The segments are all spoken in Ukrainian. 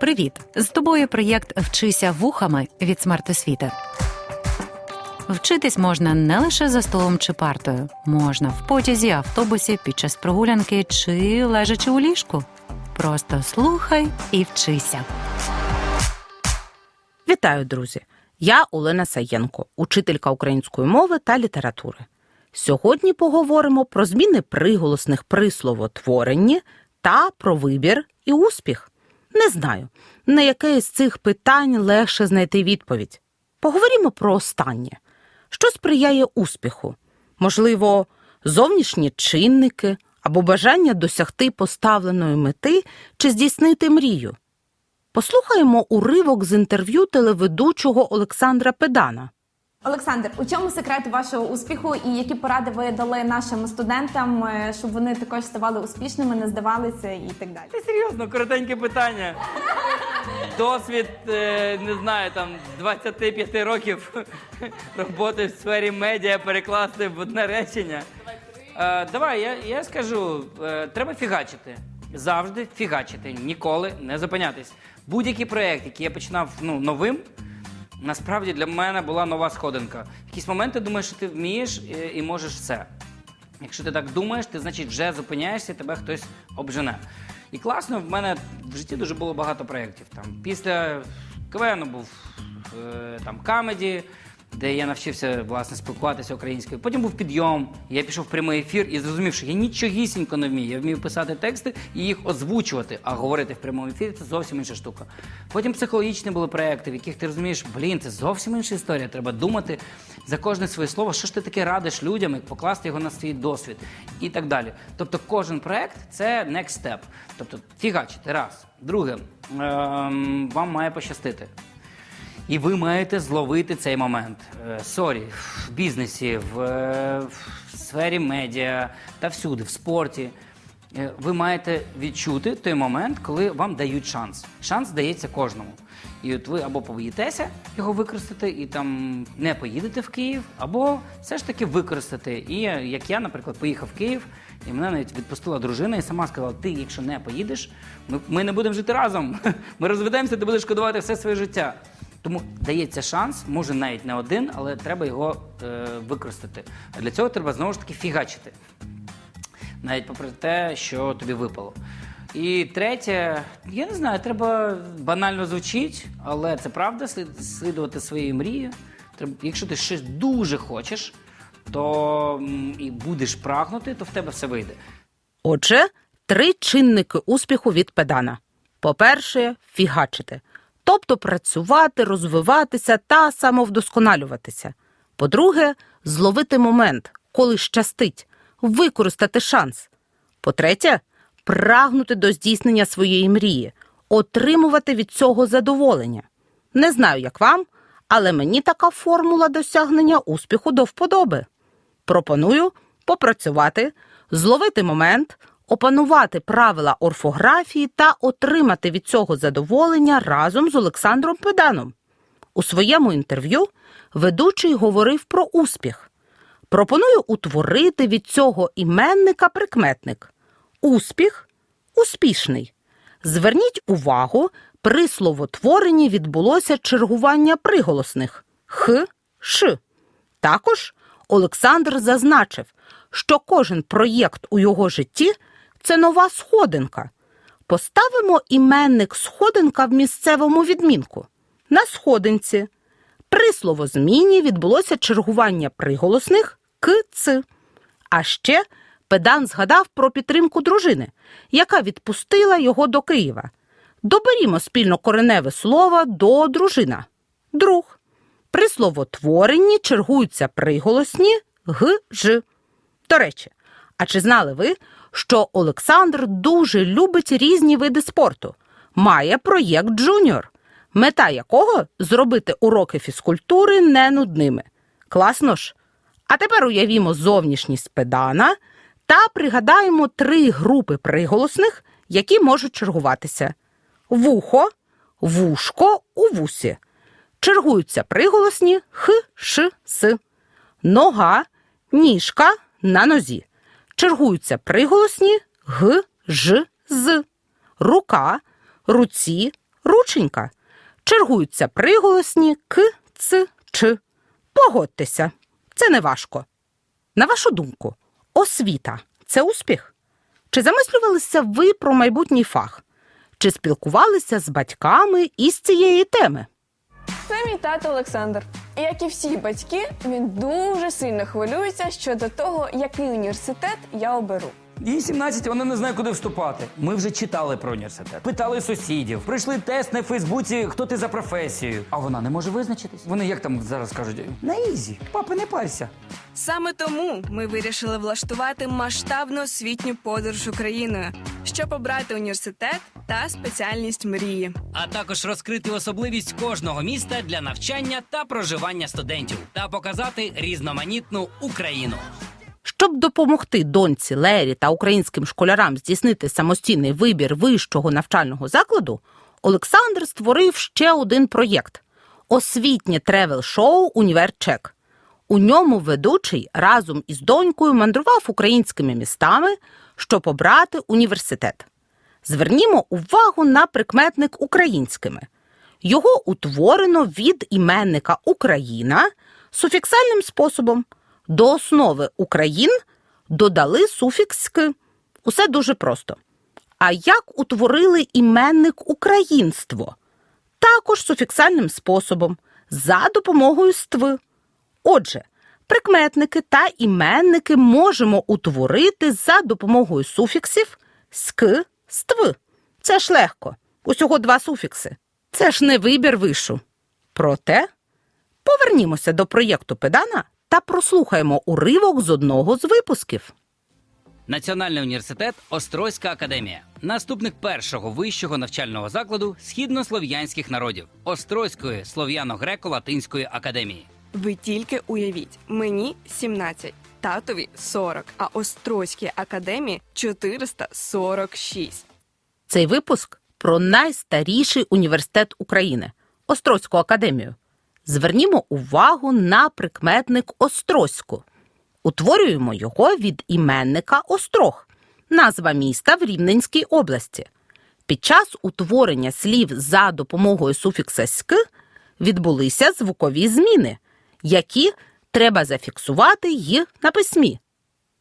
Привіт! З тобою проєкт Вчися вухами від смертосвіти. Вчитись можна не лише за столом чи партою, можна в потязі, автобусі, під час прогулянки чи лежачи у ліжку. Просто слухай і вчися. Вітаю, друзі! Я Олена Саєнко, учителька української мови та літератури. Сьогодні поговоримо про зміни приголосних при словотворенні та про вибір і успіх. Не знаю, на яке з цих питань легше знайти відповідь. Поговоримо про останнє. Що сприяє успіху? Можливо, зовнішні чинники або бажання досягти поставленої мети чи здійснити мрію. Послухаємо уривок з інтерв'ю телеведучого Олександра Педана. Олександр, у чому секрет вашого успіху і які поради ви дали нашим студентам, е, щоб вони також ставали успішними, не здавалися і так далі? Ти серйозно, коротеньке питання. Досвід, е, не знаю, там 25 років роботи в сфері медіа перекласти в одне речення. Е, Давай, я, я скажу, треба фігачити. Завжди фігачити, ніколи не зупинятись. Будь-який проєкт, який я починав ну, новим, насправді для мене була нова сходинка. Якісь моменти думаєш, що ти вмієш і, і можеш все. Якщо ти так думаєш, ти значить вже зупиняєшся, тебе хтось обжене. І класно, в мене в житті дуже було багато проєктів. Там після КВН був е, там камеді, де я навчився власне спілкуватися українською. Потім був підйом. Я пішов в прямий ефір і зрозумів, що я нічогісінько не вмію. Я вмію писати тексти і їх озвучувати, а говорити в прямому ефірі це зовсім інша штука. Потім психологічні були проекти, в яких ти розумієш, блін, це зовсім інша історія. Треба думати за кожне своє слово, що ж ти таке радиш людям, як покласти його на свій досвід і так далі. Тобто, кожен проект це next step. Тобто, фігачити, раз. Друге, ем, вам має пощастити. І ви маєте зловити цей момент. Е, Сорі, в бізнесі, в, е, в сфері медіа та всюди, в спорті. Е, Ви маєте відчути той момент, коли вам дають шанс. Шанс дається кожному. І от ви або побоїтеся його використати і там не поїдете в Київ, або все ж таки використати. І як я, наприклад, поїхав в Київ, і мене навіть відпустила дружина і сама сказала: ти, якщо не поїдеш, ми, ми не будемо жити разом. Ми розведемося, ти будеш шкодувати все своє життя. Тому дається шанс, може навіть не один, але треба його е, використати. Для цього треба знову ж таки фігачити. Навіть попри те, що тобі випало. І третє, я не знаю, треба банально звучить, але це правда, слідувати своїй мрії. Треба, якщо ти щось дуже хочеш, то і будеш прагнути, то в тебе все вийде. Отже, три чинники успіху від педана. По-перше, фігачити, тобто працювати, розвиватися та самовдосконалюватися. По-друге, зловити момент, коли щастить, використати шанс. По-третє, прагнути до здійснення своєї мрії, отримувати від цього задоволення. Не знаю, як вам, але мені така формула досягнення успіху до вподоби. Пропоную попрацювати, зловити момент, опанувати правила орфографії та отримати від цього задоволення разом з Олександром Педаном. У своєму інтерв'ю ведучий говорив про успіх. Пропоную утворити від цього іменника прикметник. Успіх успішний. Зверніть увагу, при словотворенні відбулося чергування приголосних х, ш. Також Олександр зазначив, що кожен проєкт у його житті це нова сходинка. Поставимо іменник сходинка в місцевому відмінку. На сходинці. При словозміні відбулося чергування приголосних к, ц. А ще педан згадав про підтримку дружини, яка відпустила його до Києва. Доберімо спільно кореневе слово до дружина. Друг. При словотворенні чергуються приголосні г, ж. До речі, а чи знали ви, що Олександр дуже любить різні види спорту? Має проєкт Джуніор, мета якого зробити уроки фізкультури не нудними. Класно ж. А тепер уявімо зовнішність педана та пригадаємо три групи приголосних, які можуть чергуватися: вухо, вушко у вусі. Чергуються приголосні х, ш, с. Нога, ніжка на нозі. Чергуються приголосні г, ж, з. Рука, руці, Рученька. Чергуються приголосні к, ц, ч. Погодьтеся, це не важко. На вашу думку, освіта це успіх? Чи замислювалися ви про майбутній фах? Чи спілкувалися з батьками із цієї теми? Це мій тато Олександр. І як і всі батьки, він дуже сильно хвилюється щодо того, який університет я оберу. Їй 17, вона не знає, куди вступати. Ми вже читали про університет, питали сусідів, пройшли тест на Фейсбуці, хто ти за професією. А вона не може визначитись. Вони як там зараз кажуть, на ізі, папа, не парся. Саме тому ми вирішили влаштувати масштабну освітню подорож Україною, щоб обрати університет та спеціальність мрії. а також розкрити особливість кожного міста для навчання та проживання студентів та показати різноманітну Україну. Щоб допомогти доньці Лері та українським школярам здійснити самостійний вибір вищого навчального закладу, Олександр створив ще один проєкт освітнє тревел-шоу Універчек. У ньому ведучий разом із донькою мандрував українськими містами, щоб обрати університет. Звернімо увагу на прикметник українськими. Його утворено від іменника Україна суфіксальним способом. До основи Україн додали суфікс «ки». Усе дуже просто. А як утворили іменник українство? Також суфіксальним способом за допомогою стви. Отже, прикметники та іменники можемо утворити за допомогою суфіксів ськ, ств. Це ж легко. Усього два суфікси. Це ж не вибір вишу. Проте повернімося до проєкту педана та прослухаємо уривок з одного з випусків. Національний університет Острозька академія, наступник першого вищого навчального закладу східнослов'янських народів Острозької слов'яно-греко-латинської академії. Ви тільки уявіть, мені 17, татові 40, а Острозькій академії 446. Цей випуск про найстаріший університет України Острозьку академію. Звернімо увагу на прикметник Острозьку. Утворюємо його від іменника Острог, назва міста в Рівненській області. Під час утворення слів за допомогою суфікса «ськ» відбулися звукові зміни, які треба зафіксувати й на письмі.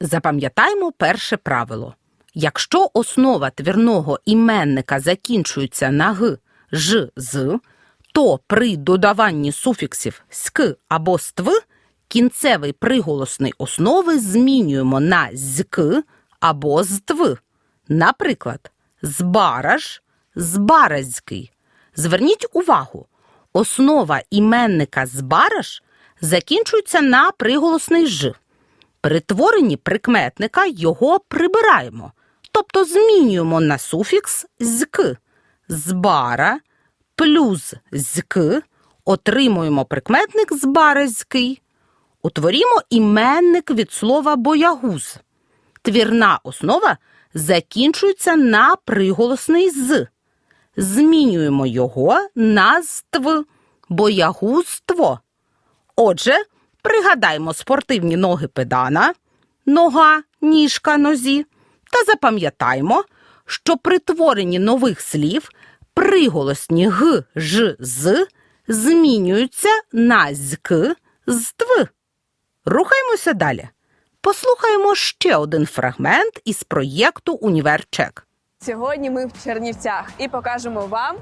Запам'ятаймо перше правило. Якщо основа твірного іменника закінчується на г, ж, з, то при додаванні суфіксів ськ або ств кінцевий приголосний основи змінюємо на зк або здв. Наприклад, збараж, збаразький. Зверніть увагу, основа іменника збараж закінчується на приголосний ж. При творенні прикметника його прибираємо, тобто змінюємо на суфікс зк. Збара плюс зк отримуємо прикметник збаразький. Утворімо іменник від слова боягуз. Твірна основа закінчується на приголосний з. Змінюємо його на ств боягузтво. Отже, пригадаймо спортивні ноги педана, нога, ніжка, нозі, та запам'ятаймо, що при творенні нових слів приголосні г, ж, з змінюються на зк, здв. Рухаємося далі. Послухаємо ще один фрагмент із проєкту Універчек. Сьогодні ми в Чернівцях і покажемо вам,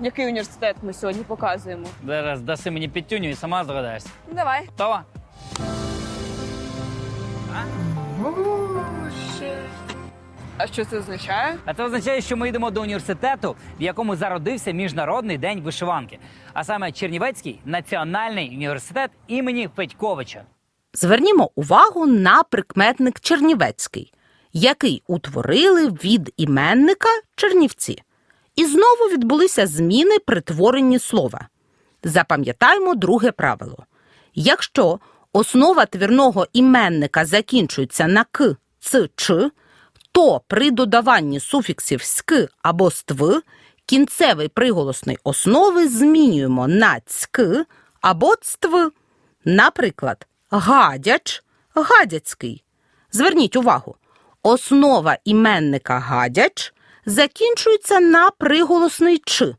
який університет ми сьогодні показуємо. Зараз даси мені підтюню і сама здогадаєшся. Давай. Готова? А що це означає? А це означає, що ми йдемо до університету, в якому зародився міжнародний день вишиванки, а саме Чернівецький національний університет імені Федьковича. Звернімо увагу на прикметник Чернівецький, який утворили від іменника Чернівці. І знову відбулися зміни при творенні слова. Запам'ятаймо друге правило. Якщо основа твірного іменника закінчується на к, ц, ч, то при додаванні суфіксів ськ або ств кінцевий приголосний основи змінюємо на цьк або цтв. Наприклад, гадяч, гадяцький. Зверніть увагу, основа іменника гадяч закінчується на приголосний ч.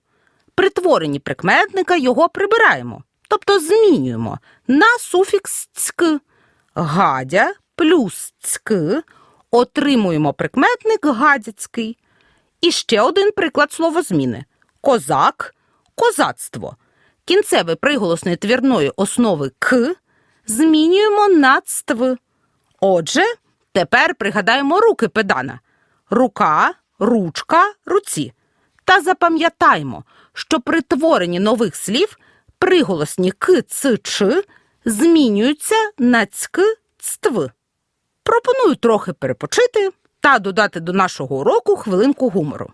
При творенні прикметника його прибираємо, тобто змінюємо на суфікс цьк. Гадя плюс цьк отримуємо прикметник гадяцький. І ще один приклад словозміни: козак, козацтво. Кінцевий приголосний твірної основи к змінюємо на цтв. Отже, тепер пригадаємо руки педана: рука, ручка, руці. Та запам'ятаймо, що при творенні нових слів приголосні к, ц, ч змінюються на цьк, цтв. Пропоную трохи перепочити та додати до нашого уроку хвилинку гумору.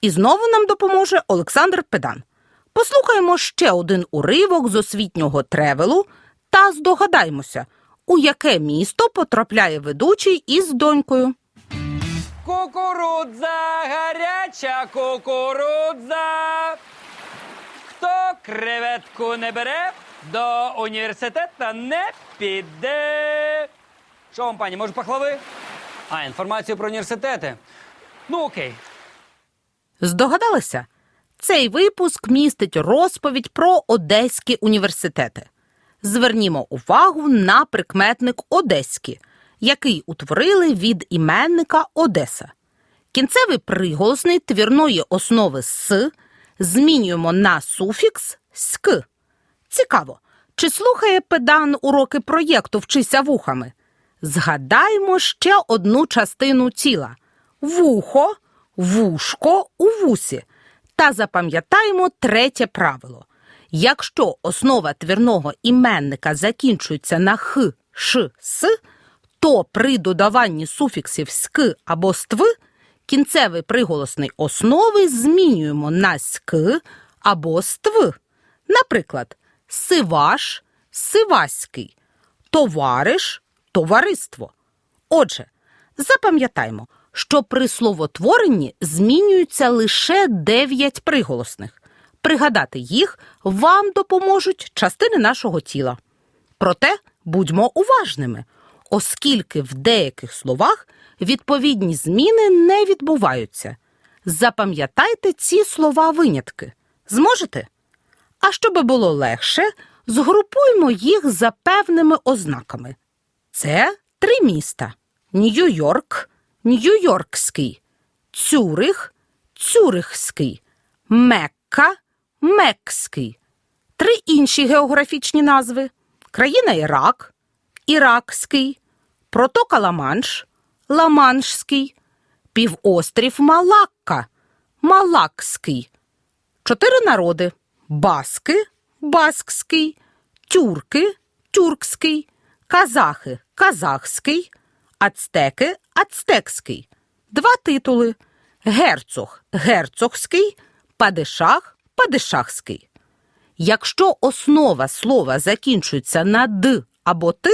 І знову нам допоможе Олександр Педан. Послухаємо ще один уривок з освітнього тревелу та здогадаймося, у яке місто потрапляє ведучий із донькою. Кукурудза, гаряча кукурудза. Хто креветку не бере, до університету не піде. Що вам, пані, може пахлави? А, інформацію про університети. Ну, окей. Здогадалися? Цей випуск містить розповідь про одеські університети. Звернімо увагу на прикметник Одеські, який утворили від іменника Одеса. Кінцевий приголосний твірної основи с змінюємо на суфікс ськ. Цікаво, чи слухає педан уроки проєкту Вчися вухами? Згадаймо ще одну частину тіла вухо, вушко у вусі. Та запам'ятаємо третє правило. Якщо основа твірного іменника закінчується на х, ш, с, то при додаванні суфіксів ськ або ств кінцевий приголосний основи змінюємо на ськ або ств. Наприклад, сиваш, сиваський, товариш, товариство. Отже, запам'ятаймо, що при словотворенні змінюються лише 9 приголосних. Пригадати їх вам допоможуть частини нашого тіла. Проте будьмо уважними, оскільки в деяких словах відповідні зміни не відбуваються. Запам'ятайте ці слова винятки. Зможете? А щоби було легше, згрупуємо їх за певними ознаками. Це три міста: Нью-Йорк, Нью-Йоркський, Цюрих, Цюрихський, Мекка, Мекський. Три інші географічні назви: країна Ірак, Іракський, протока Ла-Манш, Ла-Маншський, півострів Малакка, Малакський. Чотири народи: баски, баскський, тюрки, тюркський, казахи, казахський, ацтеки, ацтекський. Два титули: герцог, герцогський, падишах, падишахський. Якщо основа слова закінчується на д або т,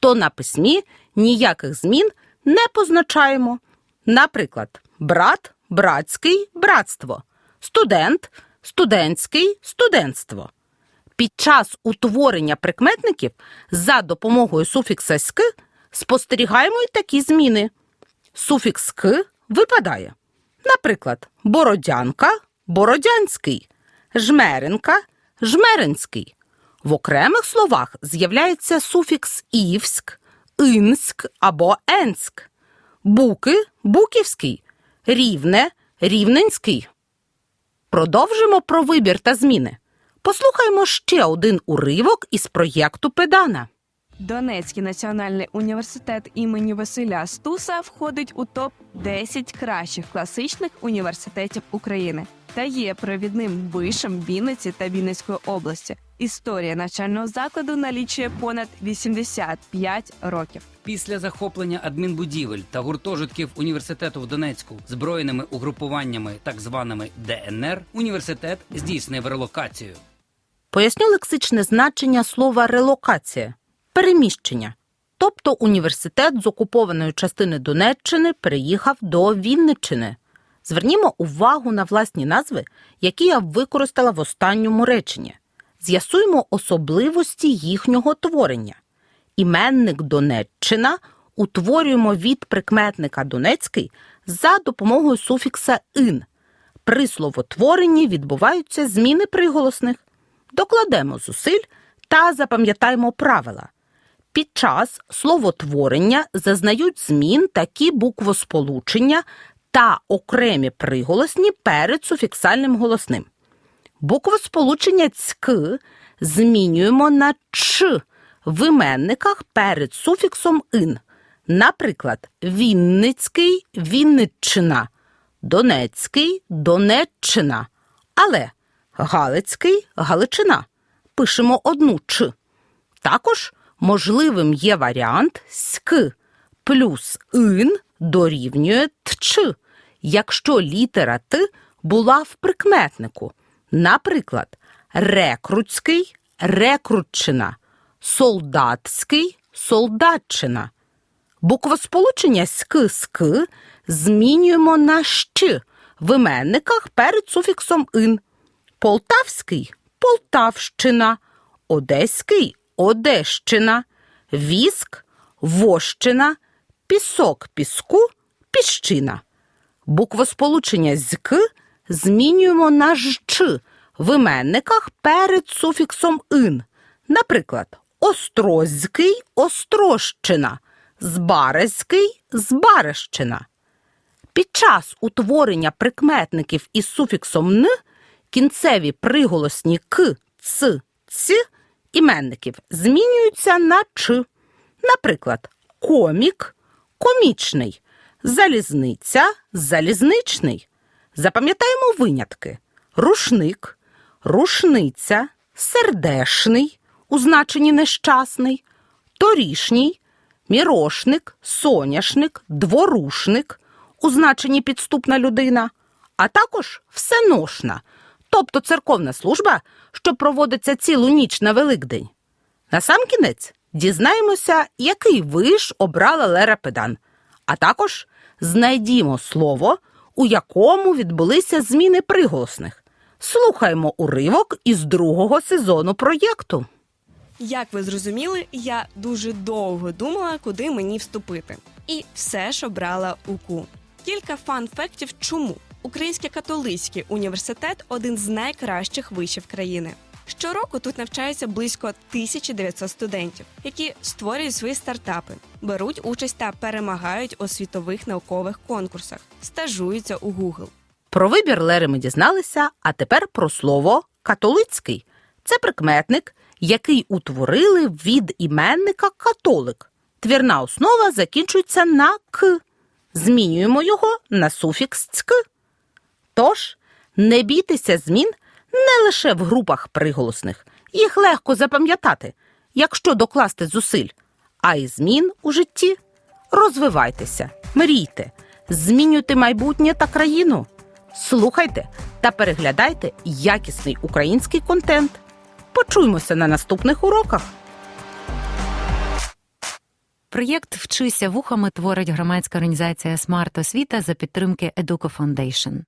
то на письмі ніяких змін не позначаємо. Наприклад, брат, братський, братство, студент, студентський, студентство. Під час утворення прикметників за допомогою суфікса «ськ» спостерігаємо й такі зміни. Суфікс «к» випадає. Наприклад, бородянка бородянський, жмеренка жмеринський. В окремих словах з'являється суфікс івськ, інськ або енськ, буки буківський, рівне рівненський. Продовжимо про вибір та зміни. Послухаймо ще один уривок із проєкту Педана. Донецький національний університет імені Василя Стуса входить у топ 10 кращих класичних університетів України та є провідним вишем Вінниці та Вінницької області. Історія навчального закладу налічує понад 85 років. Після захоплення адмінбудівель та гуртожитків університету в Донецьку збройними угрупуваннями, так званими ДНР, університет здійснив релокацію. Поясню лексичне значення слова релокація переміщення. Тобто університет з окупованої частини Донеччини переїхав до Вінниччини. Звернімо увагу на власні назви, які я використала в останньому реченні. З'ясуємо особливості їхнього творення. Іменник Донеччина утворюємо від прикметника Донецький за допомогою суфікса ин. При словотворенні відбуваються зміни приголосних. Докладемо зусиль та запам'ятаємо правила. Під час словотворення зазнають змін такі буквосполучення та окремі приголосні перед суфіксальним голосним. Буквосполучення цьк змінюємо на ч в іменниках перед суфіксом ин. Наприклад, Вінницький Вінниччина, Донецький Донеччина, але Галицький Галичина. Пишемо одну ч. Також можливим є варіант ськ плюс ин дорівнює тч, якщо літера Т була в прикметнику. Наприклад, рекрутський рекрутчина, солдатський солдатчина. Буквосполучення ськ ськ змінюємо на щ в іменниках перед суфіксом ин. Полтавський Полтавщина, Одеський Одещина, Віск Вощина, Пісок Піску Піщина. Буквосполучення з к змінюємо на жч в іменниках перед суфіксом ин. Наприклад, Острозький Острощина, Збарезький Збарещина. Під час утворення прикметників із суфіксом н кінцеві приголосні к, ц, ц іменників змінюються на ч. Наприклад, комік комічний, залізниця залізничний. Запам'ятаємо винятки: рушник, рушниця, сердешний у значенні нещасний, торішній, мірошник, соняшник, дворушник у значенні підступна людина, а також всеношна, тобто церковна служба, що проводиться цілу ніч на Великдень. Насамкінець дізнаємося, який виш обрала Лера Педан, а також знайдімо слово, у якому відбулися зміни приголосних. Слухаємо уривок із другого сезону проєкту. Як ви зрозуміли, я дуже довго думала, куди мені вступити. І все ж обрала УКУ. Кілька фан-фактів чому. Український католицький університет один з найкращих вишів країни. Щороку тут навчається близько 1900 студентів, які створюють свої стартапи, беруть участь та перемагають у світових наукових конкурсах, стажуються у Google. Про вибір Лери ми дізналися, а тепер про слово католицький. Це прикметник, який утворили від іменника католик. Твірна основа закінчується на к. Змінюємо його на суфікс цьк. Тож, не бійтеся змін не лише в групах приголосних. Їх легко запам'ятати, якщо докласти зусиль, а й змін у житті. Розвивайтеся, мрійте, змінюйте майбутнє та країну. Слухайте та переглядайте якісний український контент. Почуємося на наступних уроках. Проєкт Вчися вухами творить громадська організація Смарт Освіта за підтримки Educo Foundation.